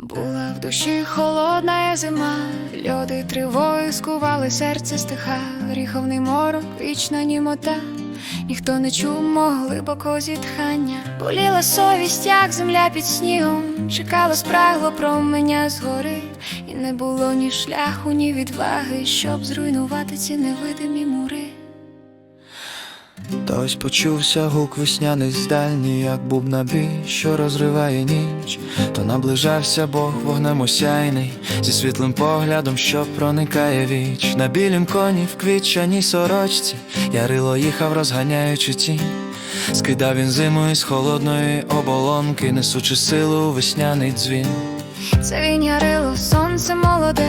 Була в душі холодна зима, льоди тривої скували серце стиха, гріховний морок, вічна німота, ніхто не чув мого глибокого зітхання. Боліла совість, як земля під снігом, чекала спрагло променя згори, і не було ні шляху, ні відваги, щоб зруйнувати ці невидимі мури. Та ось почувся гук весняний здальній, як бубна бій, що розриває ніч, то наближався Бог вогнем осяйний, зі світлим поглядом, що проникає віч. На білім коні в квітчаній сорочці, Ярило їхав, розганяючи тінь. Скидав він зиму із холодної оболонки, несучи силу весняний дзвін. Це він ярило, сонце молоде,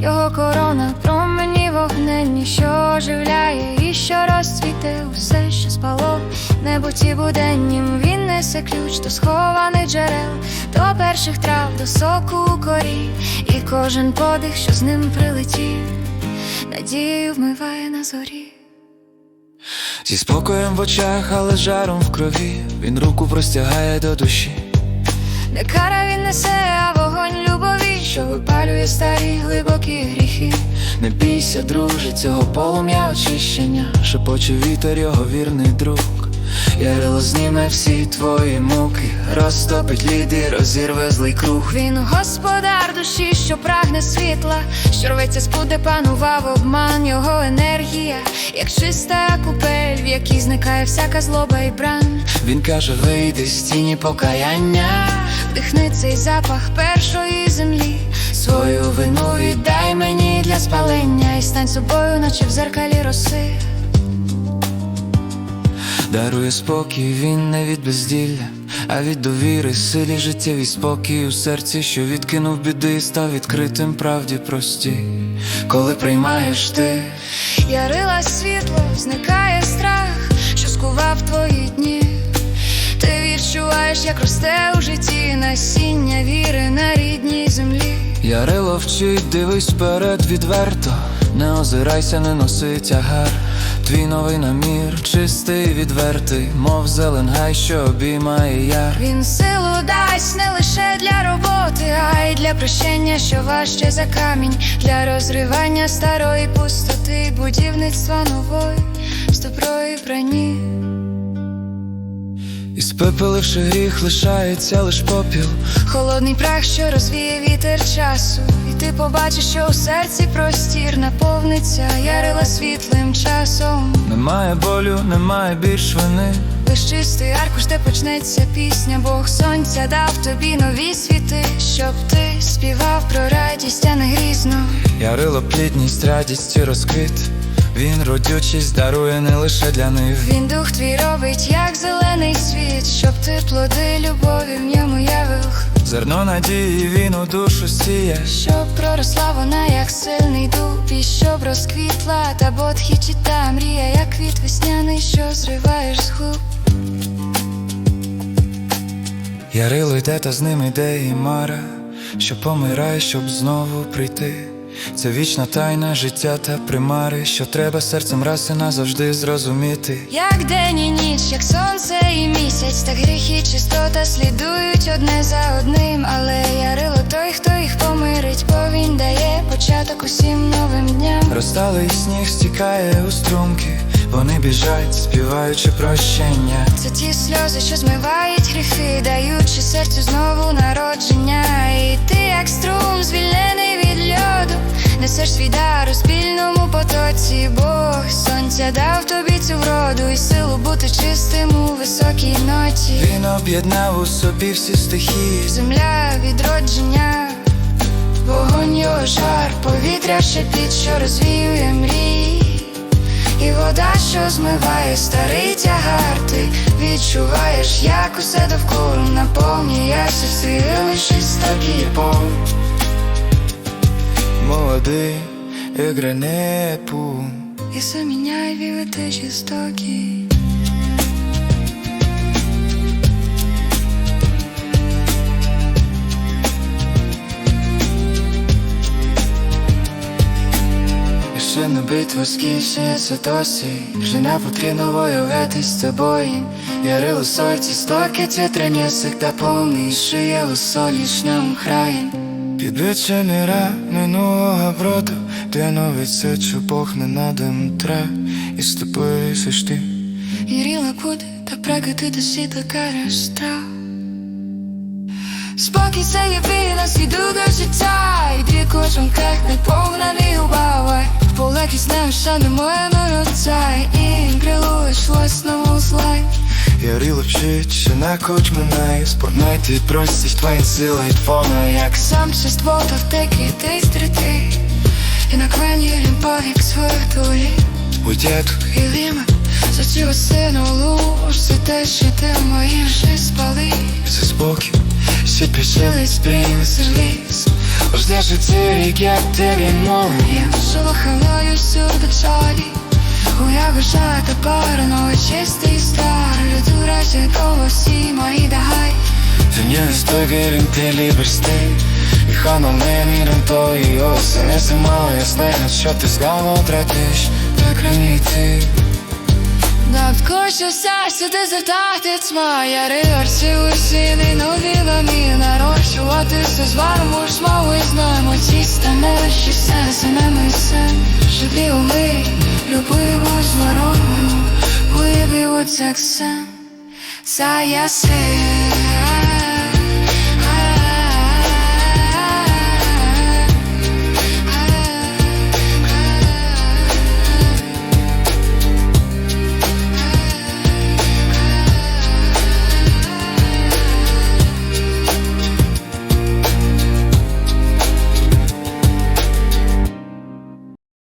його корона, промені вогненні, що оживляє і що розцвіте усе, що спало, в небуті буденнім. Він несе ключ до схованих джерел, до перших трав, до соку корі, і кожен подих, що з ним прилетів, надію вмиває на зорі. Зі спокоєм в очах, але жаром в крові, він руку простягає до душі. Не кара він несе, а що випалює старі глибокі гріхи. Не бійся, друже, цього полум'я очищення, шепоче вітер його вірний друг. Ярило зніме всі твої муки, розтопить ліди, розірве злий круг. Він господар душі, що прагне світла, що рветься з де панував обман, його енергія, як чиста купель, в якій зникає всяка злоба і бран. Він каже, вийди з тіні покаяння, Вдихни цей запах першої землі, свою вину віддай мені для спалення. і стань собою, наче в зеркалі роси. Дарує спокій, він не від безділля, а від довіри, силі життєві спокій у серці, що відкинув біди, і став відкритим правді прості. Коли приймаєш ти Ярила світло, зникає Ярило вчить, дивись вперед відверто, не озирайся, не носи тягар. Твій новий намір, чистий, відвертий, мов зелен гай, що обіймає яр. Він силу дасть не лише для роботи, а й для прощення, що важче за камінь, для розривання старої пустоти, будівництва нової, з броні. Спепеливши гріх, лишається лиш попіл. Холодний прах, що розвіє вітер часу, і ти побачиш, що у серці простір наповниться ярила світлим часом. Немає болю, немає більш вини. Лиш чистий аркуш, де почнеться пісня, Бог сонця дав тобі нові світи, щоб ти співав про радість, а не грізно. Ярило плідність, радість і розквіт. Він родючість дарує не лише для них. Він дух твій робить, як зелений світ, щоб ти плоди любові в ньому явив, Зерно надії він у душу сіє. щоб проросла вона, як сильний дуб, і щоб розквітла та бодхі чи та мрія, як квіт весняний, що зриваєш з губ. Ярило йде, та з ним іде і Мара, що помирає, щоб знову прийти. Це вічна тайна життя та примари, що треба серцем раз і назавжди зрозуміти. Як день і ніч, як сонце і місяць, так гріх і чистота слідують одне за одним, але ярило той, хто їх помирить, бо він дає початок усім новим дням. Розталий сніг стікає у струмки, вони біжать, співаючи прощення. Це ті сльози, що змивають гріхи, даючи серцю знову народження. І ти, як струм, звільнений від льоду, свій дар у спільному потоці. Бог сонця дав тобі цю вроду і силу бути чистим у високій ноті. Він об'єднав у собі всі стихії. Земля відродження, вогонь його жар, повітря шепіт, що розвіює мрії, і вода, що змиває старий тягар, ти відчуваєш, як усе довкола наповнюєшся сили, лишись тобі Бог. Молодий і гранепу. І заміняй вілити жорстокі. Ще не битва скінчиться досі Вже не потрібно воювати з тобою в сольці стоки цітрення Всегда помішує у солішньому краї Підбиче міра минулого броду. Де новий сечу Бог не надам тре І все ж ти. Вірила буде, та прагати до світла караш страх Спокій це є війна, свіду до життя. І дві кожанках наповнений убавай Полекі знаю, що не моє народця І крилуєш власному злай Ярила вчить, на коч мене Спорнайте простість твоя сила і твона Як Сам чество, то втеки ти стріти. І на квені повік своїх долі уйдет І ліме, за цю сину луж За те, що ти мої вже спали. За спокій Світ пришили Жили сприйметься ліс Жде життя рік, як тебе моли Я шелоханою всюди чалі Я бажаю тепер новий чистий стар Люду разі кого всі мої дагай Ты не estoy верен, ты любишь ты І хано не міром тої оси Не зима, я знаю, що ти згано тратиш Так рані ти Надкочуся сюди завдати тьма Я ригарці усіни нові вамі Нарощуватися з варму ж мову і знаємо Ці станеші серце не несе Живі уми, любимо зворотну, вибив сен Це я сил